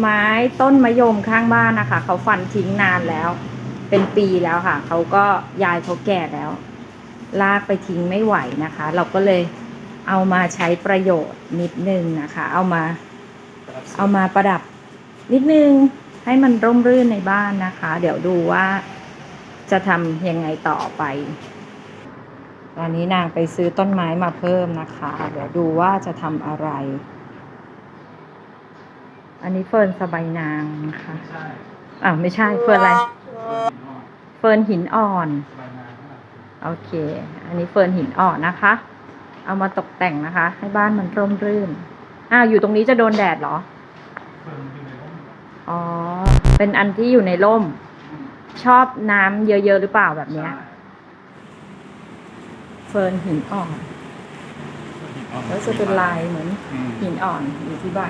ไม้ต้นมะยมข้างบ้านนะคะ เขาฟันทิ้งนานแล้ว เป็นปีแล้วค่ะ เขาก็ยายเขาแก่แล้ว ลากไปทิ้งไม่ไหวนะคะ เราก็เลยเอามาใช้ประโยชน์นิดนึงนะคะ เอามา เอามาประดับนิดนึงให้มันร่มรื่นในบ้านนะคะ เดี๋ยวดูว่าจะทำยังไงต่อไป ตอนนี้นางไปซื้อต้นไม้มาเพิ่มนะคะ เดี๋ยวดูว่าจะทำอะไร อันนี้เฟิร์นสบายนางนะคะใช่อ่าวไม่ใช่เฟิร์นอะไร เฟิร์นหินอ่อนสบายงานเท่าไหร่โอเค อันนี้เฟิร์นหินอ่อนนะคะ เอามาตกแต่งนะคะ ให้บ้านมันร่มรื่น อ้าวอยู่ตรงนี้จะโดนแดดเหรอเพิ่มขึ้นในห้องอ๋อ เป็นอันที่อยู่ในร่ม ชอบน้ำเยอะๆหรือเปล่าแบบเนี้ย เฟิร์นหินอ่อนแล้วจะเป็นลายเหมือนอืมหินอ่อนอยู่ที่ใบ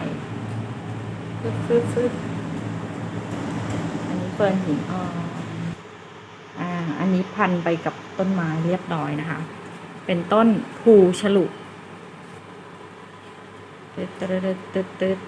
ฟึบฟึบฟึบอันนี้เฟิร์นหินอ่อนอ่า อันนี้พันไปกับต้นไม้เรียบร้อยนะคะ เป็นต้นภูฉลุตึ๊ดตึ๊ดตึ๊ดตึ๊ด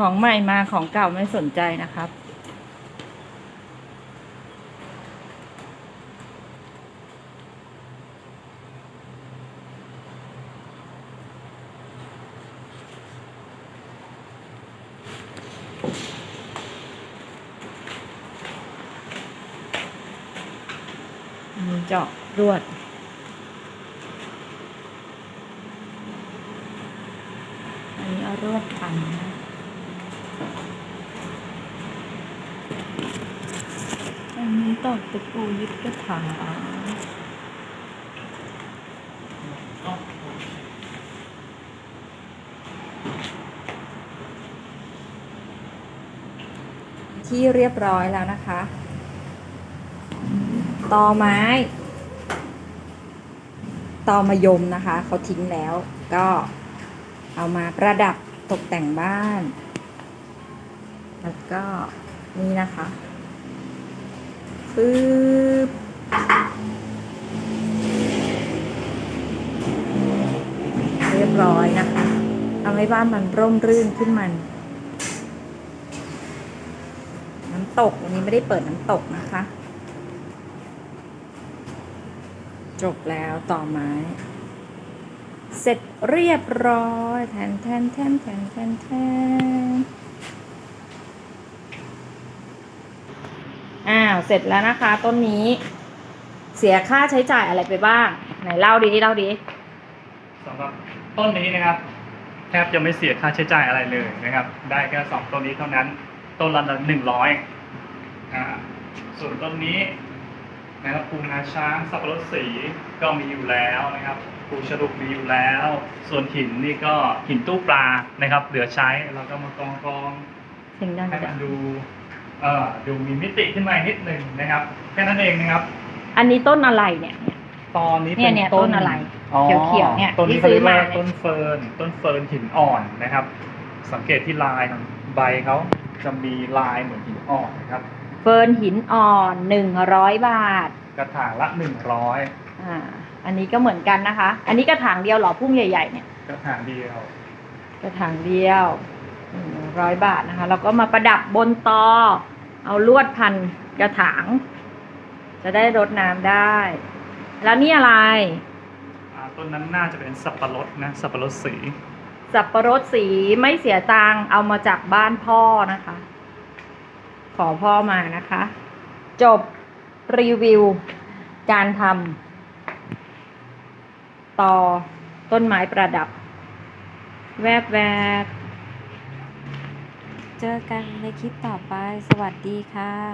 ของใหม่มาของเก่าไม่สนใจนะครับมีเจาะรวดอันนี้เอารวดพันนะอันนี้ ตอกตะปูยึดกระถางที่เรียบร้อยแล้วนะคะ ตอไม้ ตอมายมนะคะ เขาทิ้งแล้ว ก็เอามาประดับตกแต่งบ้าน แล้วก็นี่นะคะ ปึ๊บเรียบร้อยนะคะทำให้บ้านมันร่มรื่นขึ้นมัน น้ำตกวันนี้ไม่ได้เปิดน้ำตกนะคะ จบแล้วต่อไม้เสร็จเรียบร้อยแทนแทนแทนแทนแทนแทน อ้าวเสร็จแล้วนะคะ ต้นนี้ เสียค่าใช้จ่ายอะไรไปบ้าง ไหนเล่าดีเล่าดีสำหรับต้นนี้นะครับ แทบจะไม่เสียค่าใช้จ่ายอะไรเลยนะครับ ได้แค่สองต้นนี้เท่านั้น ต้นละหนึ่งร้อยอ่าส่วนต้นนี้นะครับภูงาช้างสับปะรดสีก็มีอยู่แล้วนะครับภูฉลุกมีอยู่แล้ว ส่วนหินนี่ก็หินตู้ปลานะครับ เหลือใช้เราก็มากองกองเสียงดังให้จัมังนดู เอ่อดูมีมิติขึ้นมานิดหนึ่งนะครับแค่นั้นเองนะครับ อันนี้ต้นอะไรเนี่ย ตอนนี้เนี่เป็ยนเนี่ยต้ต้นนอะไรอ๋อเขียวๆเนี่ยต้นที่ที่เขาซื้เรีอยกว่ามาเนี่ยต้นเฟิร์นต้นเฟิร์นหินอ่อนนะครับ สังเกตที่ลายของใบเขาจะมีลายเหมือนหินอ่อนนะครับ เฟิร์นหินอ่อนหนึ่งร้อยบาท กระถางละหนึ่งร้อยอ่า อันนี้ก็เหมือนกันนะคะ อันนี้กระถางเดียวเหรอพุ่มใหญ่ๆเนี่ย กระถางเดียวกระถางเดียวหนึ่งร้อยบาทนะคะ แล้วก็มาประดับบนตอ เอาลวดพันกระถาง จะได้รดน้ำได้ แล้วนี่อะไร อ่าต้นนั้นน่าจะเป็นสับปะรดนะสับปะรดสี สับประรดสีไม่เสียตังค์เอามาจากบ้านพ่อนะคะ ขอพ่อมานะคะ จบรีวิว การทำต่อต้นไม้ประดับ แวบแวบๆ เจอกันในคลิปต่อไป สวัสดีค่ะ